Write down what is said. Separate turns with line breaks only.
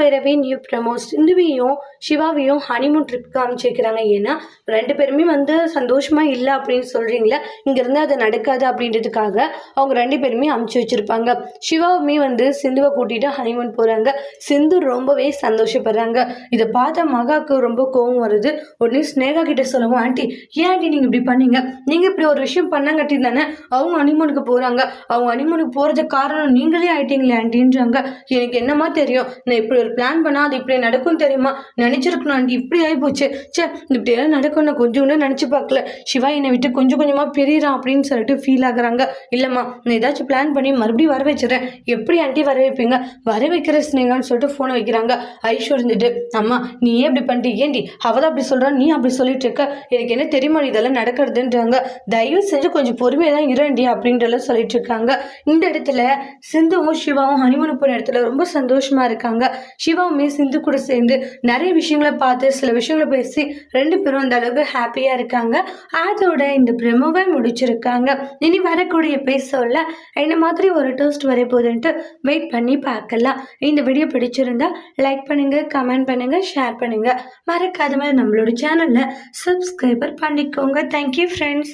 Bhairavi new promo சிந்துவையும் சிவாவையும் honeymoon ட்ரிப்க்கு அமைச்சிருக்கிறாங்க ஏன்னா ரெண்டு பேருமே வந்து சந்தோஷமா இல்லை அப்படின்னு சொல்றீங்களா இங்கேருந்து அது நடக்காது அப்படின்றதுக்காக அவங்க ரெண்டு பேருமே அமுச்சு வச்சிருப்பாங்க. சிவாவுமே வந்து சிந்துவை கூட்டிட்டு ஹனிமூன் போறாங்க. சிந்து ரொம்பவே சந்தோஷப்படுறாங்க. இதை பார்த்த மகாவுக்கு ரொம்ப கோவம் வருது. உடனே ஸ்னேகா கிட்ட சொல்லவும் ஆண்டி ஏன் ஆண்டி நீங்க இப்படி பண்ணீங்க? நீங்க இப்படி ஒரு விஷயம் பண்ணாங்கட்டி தானே அவங்க ஹனிமூனுக்கு போறாங்க. அவங்க ஹனிமூனுக்கு போறதுக்கு காரணம் நீங்களே ஆயிட்டீங்களே ஆண்டின்றாங்க. எனக்கு என்னமா தெரியும்? நான் இப்படி ஒரு பிளான் பண்ணா அது இப்படி நடக்கும் தெரியுமா? நினைச்சிருக்கணும். ஆண்டி இப்படி ஆயிப்போச்சு. சே இப்படி எல்லாம் நடக்கும் நான் கொஞ்சம் கூட நினைச்சு பார்க்கல. சிவா என்னை விட்டு கொஞ்சம் கொஞ்சமா பிரியிறான் அப்படின்னு சொல்லிட்டு ஃபீல் ஆகுறாங்க. இல்லம்மா நான் ஏதாச்சும் பிளான் பண்ணி மறுபடியும் வர வச்சிடறேன் எப்படி ஆண்டி வர வைப்பீங்க? வர வைக்கிற ஸ்னேகான்னு சொல்லிட்டு ஃபோனை வைக்கிறாங்க. ஐஷோ இருந்துட்டு அம்மா நீ ஏன் இப்படி பண்ணிட்டு ஏண்டி? அவள் தான் அப்படி சொல்கிறா நீ அப்படி சொல்லிட்டு இருக்க. எனக்கு என்ன தெரியுமா இதெல்லாம் நடக்கிறதுன்றாங்க. தயவு செஞ்சு கொஞ்சம் பொறுமையாக தான் இரண்டி அப்படின்றலாம் சொல்லிட்டு இருக்காங்க. இந்த இடத்துல சிந்துவும் சிவாவும் ஹனிமூன் போன இடத்துல ரொம்ப சந்தோஷமா இருக்காங்க. சிவாவுமே சிந்து கூட சேர்ந்து நிறைய விஷயங்களை பார்த்து சில விஷயங்களை பேசி ரெண்டு பேரும் அந்த அளவுக்கு ஹாப்பியாக இருக்காங்க. அதோட இந்த பிரமோவை முடிச்சிருக்காங்க. இனி வரக்கூடிய பேசல என்ன மாதிரி ஒரு டோஸ்ட் வர போகுதுன்ட்டு வெயிட் பண்ணி பார்க்கலாம். இந்த வீடியோ பிடிச்சிருந்தா லைக் பண்ணுங்க கமெண்ட் பண்ணுங்க ஷேர் பண்ணுங்க. மறக்காத மாதிரி நம்மளோட சேனலில் சப்ஸ்கிரைபர் பண்ணிக்கோங்க. Thank you friends